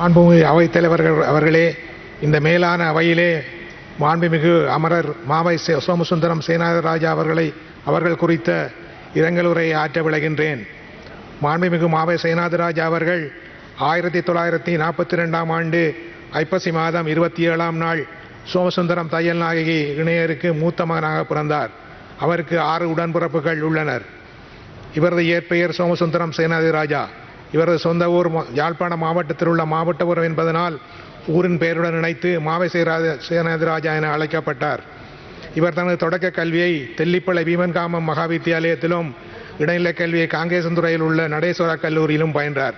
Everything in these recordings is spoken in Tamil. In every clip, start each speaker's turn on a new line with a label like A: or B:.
A: மாண்புமிகு அவைத்தலைவர்கள் அவர்களே இந்த மேலான அவையிலே மாண்புமிகு அமரர் மாவை சே- சோமசுந்தரம் சேனாதராஜா அவர்களை அவர்கள் குறித்த இரங்கலுரையை ஆற்ற விளைகின்றேன். மாண்புமிகு மாவை சேனாதராஜா அவர்கள் ஆயிரத்தி தொள்ளாயிரத்தி நாற்பத்தி ரெண்டாம் ஆண்டு ஐப்பசி மாதம் இருபத்தி ஏழாம் நாள் சோமசுந்தரம் தையல் நாயகி இணையருக்கு மூத்த மகனாக பிறந்தார். அவருக்கு ஆறு உடன்பிறப்புகள் உள்ளனர். இவரது இயற்பெயர் சோமசுந்தரம் சேனாதிராஜா இவரது சொந்த ஊர் மா- மாவட்டத்தில் உள்ள மாவட்டபுரம் என்பதனால் ஊரின் பெயருடன் இணைத்து மாவை சேனாதிராஜா என அழைக்கப்பட்டார். இவர் தனது தொடக்க கல்வியை தெல்லிப்பளை பீமன்காமம் மகா வித்தியாலயத்திலும் இடைநிலை கல்வியை காங்கேசந்துறையில் உள்ள நடேஸ்வரா கல்லூரியிலும் பயின்றார்.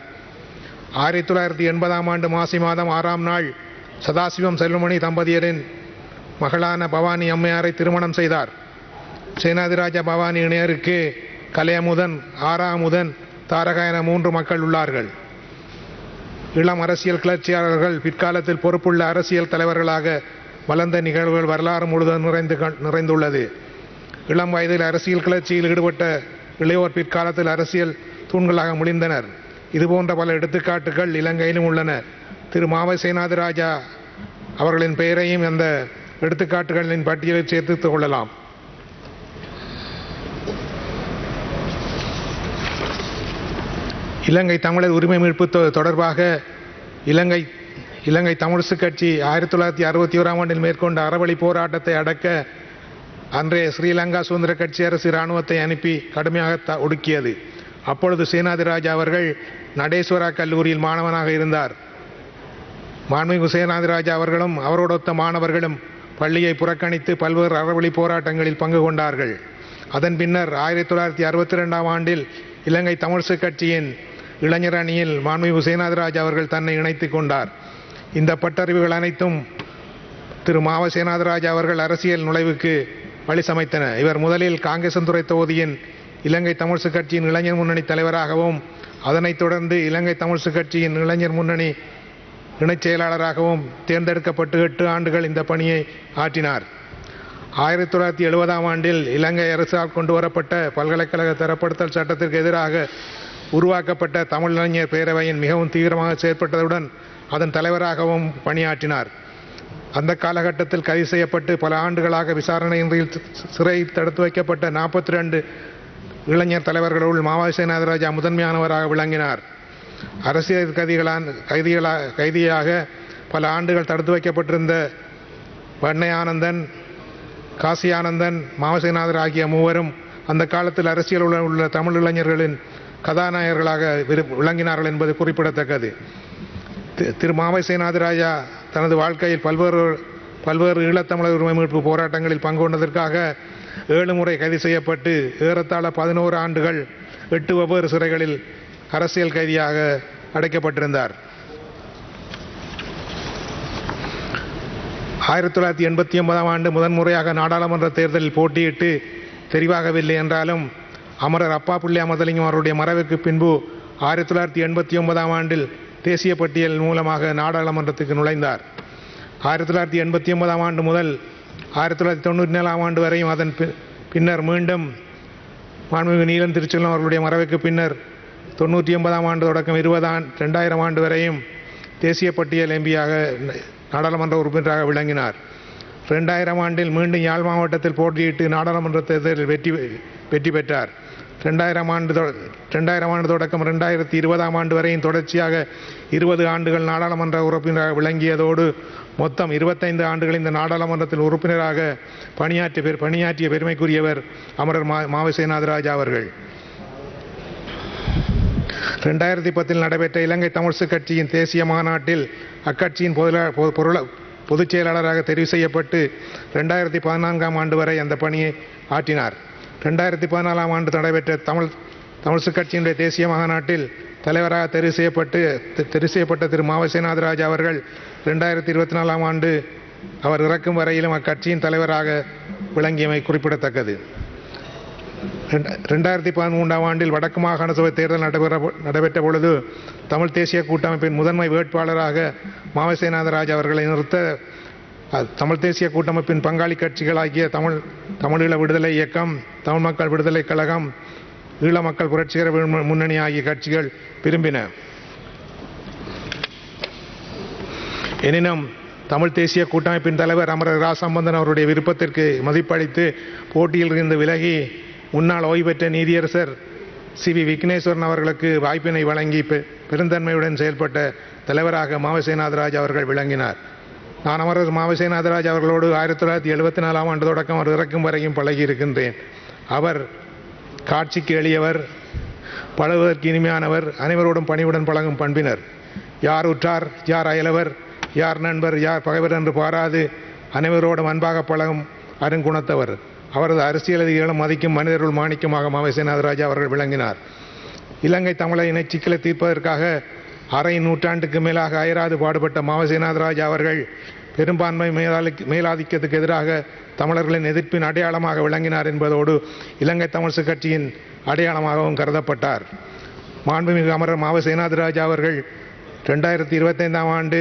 A: ஆயிரத்தி தொள்ளாயிரத்தி எண்பதாம் ஆண்டு மாசி மாதம் ஆறாம் நாள் சதாசிவம் செல்வமணி தம்பதியரின் மகளான பவானி அம்மையாரை திருமணம் செய்தார். சேனாதிராஜா பவானி இணையருக்கு கலையமுதன் ஆறாமுதன் தாரகா என மூன்று மக்கள் உள்ளார்கள். இளம் அரசியல் கிளர்ச்சியாளர்கள் பிற்காலத்தில் பொறுப்புள்ள அரசியல் தலைவர்களாக வளர்ந்த நிகழ்வுகள் வரலாறு முழுவதும் நிறைந்து நிறைந்துள்ளது. இளம் வயதில் அரசியல் கிளர்ச்சியில் ஈடுபட்ட இளையோர் பிற்காலத்தில் அரசியல் தூண்களாக முடிந்தனர் இதுபோன்ற பல எடுத்துக்காட்டுகள் இலங்கையிலும் உள்ளன. திரு மாவை சேனாதிராஜா அவர்களின் பெயரையும் அந்த எடுத்துக்காட்டுகளின் பட்டியலில் சேர்த்து கொள்ளலாம். இலங்கை தமிழர் உரிமை மீட்பு தொ- தொடர்பாக இலங்கை இலங்கை தமிழிசு கட்சி ஆயிரத்தி தொள்ளாயிரத்தி அறுபத்தி ஓராம் ஆண்டில் மேற்கொண்ட அறவழி போராட்டத்தை அடக்க அன்றைய ஸ்ரீலங்கா சுதந்திர கட்சி அரசு இராணுவத்தை அனுப்பி கடுமையாக த- ஒடுக்கியது. அப்பொழுது சேனாதிராஜா அவர்கள் நடேஸ்வரா கல்லூரியில் மாணவனாக இருந்தார். மாண்புமிகு சேனாதிராஜா அவர்களும் அவரோடொத்த மாணவர்களும் பள்ளியை புறக்கணித்து பல்வேறு அறவழி போராட்டங்களில் பங்கு கொண்டார்கள். அதன் பின்னர் ஆயிரத்தி தொள்ளாயிரத்தி அறுபத்தி ரெண்டாம் ஆண்டில் இலங்கை தமிழிசு கட்சியின் இளைஞர் அணியில் மாண்புமிகு சேனாதிராஜ் அவர்கள் தன்னை இணைத்துக் கொண்டார். இந்த பட்டறிவுகள் அனைத்தும் திரு மாவ சேனாதிராஜ் அவர்கள் அரசியல் நுழைவுக்கு வழி சமைத்தன. இவர் முதலில் காங்கேசந்துறை தொகுதியின் இலங்கை தமிழ்சு கட்சியின் இளைஞர் முன்னணி தலைவராகவும் அதனைத் தொடர்ந்து இலங்கை தமிழ்சு கட்சியின் இளைஞர் முன்னணி இணைச் செயலாளராகவும் தேர்ந்தெடுக்கப்பட்டு எட்டு ஆண்டுகள் இந்த பணியை ஆற்றினார். ஆயிரத்தி தொள்ளாயிரத்தி எழுபதாம் ஆண்டில் இலங்கை அரசால் கொண்டு வரப்பட்ட பல்கலைக்கழக தரப்படுத்தல் சட்டத்திற்கு எதிராக உருவாக்கப்பட்ட தமிழறிஞர் பேரவையின் மிகவும் தீவிரமாக செயற்பட்டதுடன் அதன் தலைவராகவும் பணியாற்றினார். அந்த காலகட்டத்தில் கைது செய்யப்பட்டு பல ஆண்டுகளாக விசாரணையின்றி சிறை தடுத்து வைக்கப்பட்ட நாற்பத்தி ரெண்டு இளைஞர் தலைவர்களுள் மாவாசி சேனாதராஜா முதன்மையானவராக விளங்கினார். அரசியல் கைதிகளான் கைதிகளாக கைதியாக பல ஆண்டுகள் தடுத்து வைக்கப்பட்டிருந்த வண்ணை ஆனந்தன் காசி ஆனந்தன் மாவசேநாதர் ஆகிய மூவரும் அந்த காலத்தில் அரசியல் உள்ள தமிழ் இளைஞர்களின் கதாநாயகர்களாக விளங்கினார்கள் என்பது குறிப்பிடத்தக்கது. தி- திரு மாவை சேனாதிராஜா தனது வாழ்க்கையில் பல்வேறு பல்வேறு ஈழத்தமிழர் உரிமை மீட்பு போராட்டங்களில் பங்கு கொண்டதற்காக ஏழு முறை கைது செய்யப்பட்டு ஏறத்தாழ பதினோரு ஆண்டுகள் எட்டு வெவ்வேறு சிறைகளில் அரசியல் கைதியாக அடைக்கப்பட்டிருந்தார். ஆயிரத்தி தொள்ளாயிரத்தி எண்பத்தி ஒன்பதாம் ஆண்டு முதன்முறையாக நாடாளுமன்ற தேர்தலில் போட்டியிட்டு தெரிவாகவில்லை என்றாலும் அமரர் அப்பா பிள்ளை அமர்தலிங்கம் அவருடைய மறைவுக்கு பின்பு ஆயிரத்தி தொள்ளாயிரத்தி எண்பத்தி ஒன்பதாம் ஆண்டில் தேசிய பட்டியல் மூலமாக நாடாளுமன்றத்துக்கு நுழைந்தார். ஆயிரத்தி தொள்ளாயிரத்தி எண்பத்தி ஒன்பதாம் ஆண்டு முதல் ஆயிரத்தி தொள்ளாயிரத்தி தொண்ணூற்றி நாலாம் ஆண்டு வரையும் அதன் பின்னர் மீண்டும் மாண்புமிகு நீலன் திருச்செல்வம் அவர்களுடைய மறைவுக்கு பின்னர் தொண்ணூற்றி ஒன்பதாம் ஆண்டு தொடக்கம் இருபது ஆண்டு ரெண்டாயிரம் ஆண்டு வரையும் தேசிய பட்டியல் எம்பியாக நாடாளுமன்ற உறுப்பினராக விளங்கினார். ரெண்டாயிரம் ஆண்டில் மீண்டும் யாழ் மாவட்டத்தில் போட்டியிட்டு நாடாளுமன்ற தேர்தலில் வெற்றி வெற்றி பெற்றார். ரெண்டாயிரம் ஆண்டு ரெண்டாயிரம் ஆண்டு தொடக்கம் ரெண்டாயிரத்தி இருபதாம் ஆண்டு வரையும் தொடர்ச்சியாக இருபது ஆண்டுகள் நாடாளுமன்ற உறுப்பினராக விளங்கியதோடு மொத்தம் இருபத்தைந்து ஆண்டுகள் இந்த நாடாளுமன்றத்தில் உறுப்பினராக பணியாற்றிய பெரு- பணியாற்றிய பெருமைக்குரியவர் அமரர் மா மாவசேநாதராஜா அவர்கள். ரெண்டாயிரத்தி பத்தில் நடைபெற்ற இலங்கை தமிழ்சு கட்சியின் தேசிய மாநாட்டில் அக்கட்சியின் பொருள- பொதுச் செயலாளராக தெரிவு செய்யப்பட்டு ரெண்டாயிரத்தி பதினான்காம் ஆண்டு வரை அந்த பணியை ஆற்றினார். ரெண்டாயிரத்தி பதினாலாம் ஆண்டு நடைபெற்ற தமிழ் தமிழ்சு கட்சியினுடைய தேசிய மாநாட்டில் தலைவராக தெரிவு செய்யப்பட்டு தெ- தெரிவு செய்யப்பட்ட திரு மாவசேநாதராஜ் அவர்கள் ரெண்டாயிரத்தி இருபத்தி நாலாம் ஆண்டு அவர் இறக்கும் வரையிலும் அக்கட்சியின் தலைவராக விளங்கியமை குறிப்பிடத்தக்கது. ரெண்ட- ரெண்டாயிரத்தி பதிமூன்றாம் ஆண்டில் வடக்கு மாகாண சபை தேர்தல் நடைபெற நடைபெற்ற பொழுது தமிழ் தேசிய கூட்டமைப்பின் முதன்மை வேட்பாளராக மாவசேநாதராஜ் அவர்களை நிறுத்த தமிழ் தேசிய கூட்டமைப்பின் பங்காளி கட்சிகளாகிய தமிழ் தமிழீழ விடுதலை இயக்கம் தமிழ் மக்கள் விடுதலை கழகம் ஈழ மக்கள் புரட்சிகர முன்னணி ஆகிய கட்சிகள் விரும்பின. எனினும் தமிழ் தேசிய கூட்டமைப்பின் தலைவர் அமரர் ரா சம்பந்தன் அவருடைய விருப்பத்திற்கு மதிப்பளித்து போட்டியில் இருந்து விலகி முன்னாள் ஓய்வு பெற்ற நீதியரசர் சி வி விக்னேஸ்வரன் அவர்களுக்கு வாய்ப்பினை வழங்கி பெருந்தன்மையுடன் செயல்பட்ட தலைவராக மாவசேநாதராஜ் அவர்கள் விளங்கினார். நான் அமரர் மாவசேநாதராஜ் அவர்களோடு ஆயிரத்தி தொள்ளாயிரத்தி எழுபத்தி நாலாம் ஆண்டு தொடக்கம் அவர் இறக்கும் வரையும் பழகி இருக்கின்றேன். அவர் காட்சிக்கு எளியவர் பழகுவதற்கு இனிமையானவர் அனைவரோடும் பணிவுடன் பழகும் பண்பினர். யார் உற்றார் யார் அயலவர் யார் நண்பர் யார் பகைவர் என்று பாராது அனைவரோடும் அன்பாக பழகும் அருங்குணத்தவர். அவரது அரசியலதிகளும் மதிக்கும் மனிதருள் மாணிக்கமாக மாவசேநாதராஜா அவர்கள் விளங்கினார். இலங்கை தமிழை இன சிக்கலை தீர்ப்பதற்காக அரை நூற்றாண்டுக்கு மேலாக அயராது பாடுபட்ட மாவசேனாதராஜ் அவர்கள் பெரும்பான்மை மேலாதிக்க மேலாதிக்கத்துக்கு எதிராக தமிழர்களின் எதிர்ப்பின் அடையாளமாக விளங்கினார் என்பதோடு இலங்கை தமிழ்ச்சி கட்சியின் அடையாளமாகவும் கருதப்பட்டார். மாண்புமிகு அமரர் மாவசேனாதிராஜ் அவர்கள் ரெண்டாயிரத்தி இருபத்தைந்தாம் ஆண்டு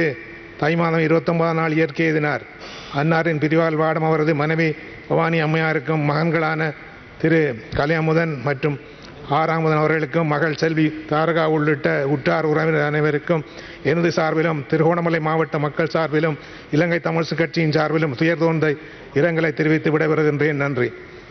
A: தை மாதம் இருபத்தொன்பதாம் நாள் இயற்கை எழுதினார் அன்னாரின் பிரிவால் வாடம் அவரது மனைவி பவானி அம்மையாருக்கும் மகன்களான திரு கலியமுதன் மற்றும் ஆறாமுதன் அவர்களுக்கும் மகள் செல்வி தாரகா உள்ளிட்ட உற்றார் உறவினர் அனைவருக்கும் எனது சார்பிலும் திருகோணமலை மாவட்ட மக்கள் சார்பிலும் இலங்கை தமிழ்ச்சி கட்சியின் சார்பிலும் துயர்தோன்ற இரங்கலை தெரிவித்து விடைபெறுகின்றேன். நன்றி.